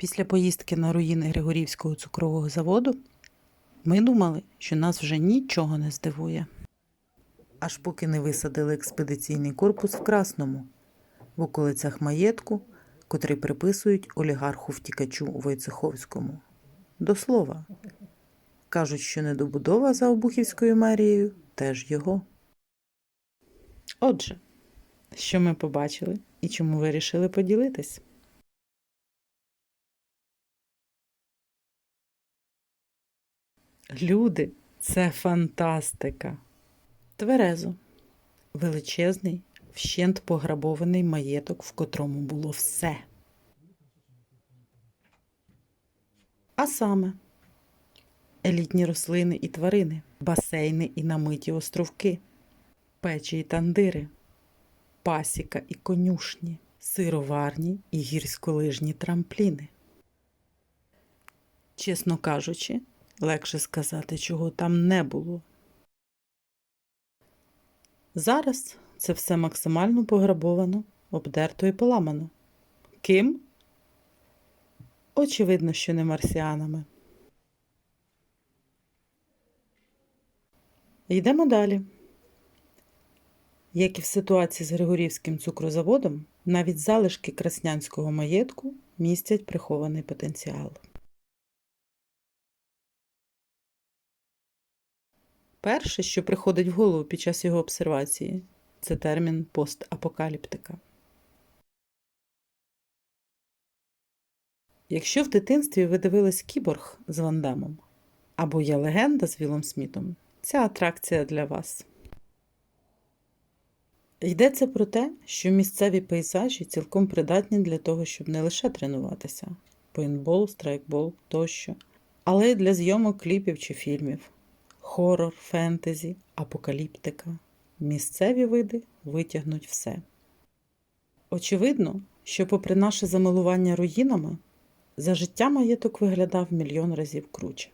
Після поїздки на руїни Григорівського цукрового заводу ми думали, що нас вже нічого не здивує. Аж поки не висадили експедиційний корпус в Красному, в околицях маєтку, котрий приписують олігарху втікачу Войцеховському. До слова, кажуть, що недобудова за Обухівською мерією теж його. Отже, що ми побачили і чому вирішили поділитись? Люди, це фантастика. Тверезо. Величезний, вщент пограбований маєток, в котрому було все. А саме елітні рослини і тварини, басейни і намиті островки, печі і тандири, пасіка і конюшні, сироварні і гірськолижні трампліни. Чесно кажучи, легше сказати, чого там не було. Зараз це все максимально пограбовано, обдерто і поламано. Ким? Очевидно, що не марсіанами. Йдемо далі. Як і в ситуації з Григорівським цукрозаводом, навіть залишки краснянського маєтку містять прихований потенціал. Перше, що приходить в голову під час його обсервації, це термін постапокаліптика. Якщо в дитинстві ви дивились кіборг з Вандамом або є легенда з Вілом Смітом, ця атракція для вас. Йдеться про те, що місцеві пейзажі цілком придатні для того, щоб не лише тренуватися пейнтбол, страйкбол тощо, але й для зйомок кліпів чи фільмів хорор, фентезі, апокаліптика. Місцеві види витягнуть все. Очевидно, що, попри наше замилування руїнами, за життя маєток виглядав мільйон разів круче.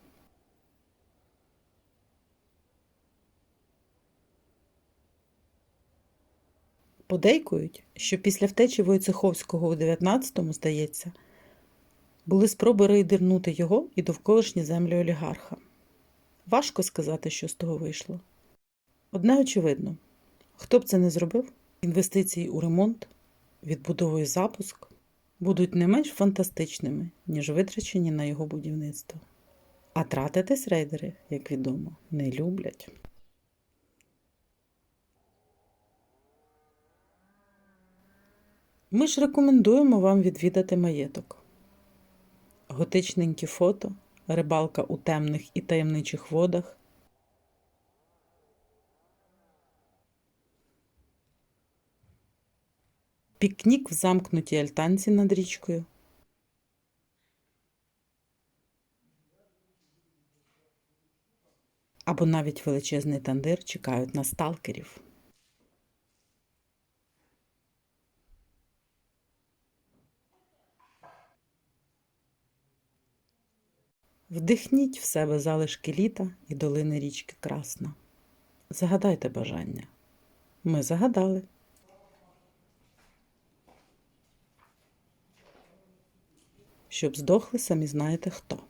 Подейкують, що після втечі Войцеховського у 19-му, здається, були спроби рейдернути його і довколишні землі олігарха. Важко сказати, що з того вийшло. Одне очевидно: хто б це не зробив, інвестиції у ремонт, відбудову і запуск будуть не менш фантастичними, ніж витрачені на його будівництво. А тратитись рейдери, як відомо, не люблять. Ми ж рекомендуємо вам відвідати маєток. Готичненькі фото, рибалка у темних і таємничих водах. Пікнік в замкнутій альтанці над річкою. Або навіть величезний тандир чекають на сталкерів. Вдихніть в себе залишки літа і долини річки Красна. Загадайте бажання. Ми загадали. Щоб здохли, самі знаєте хто.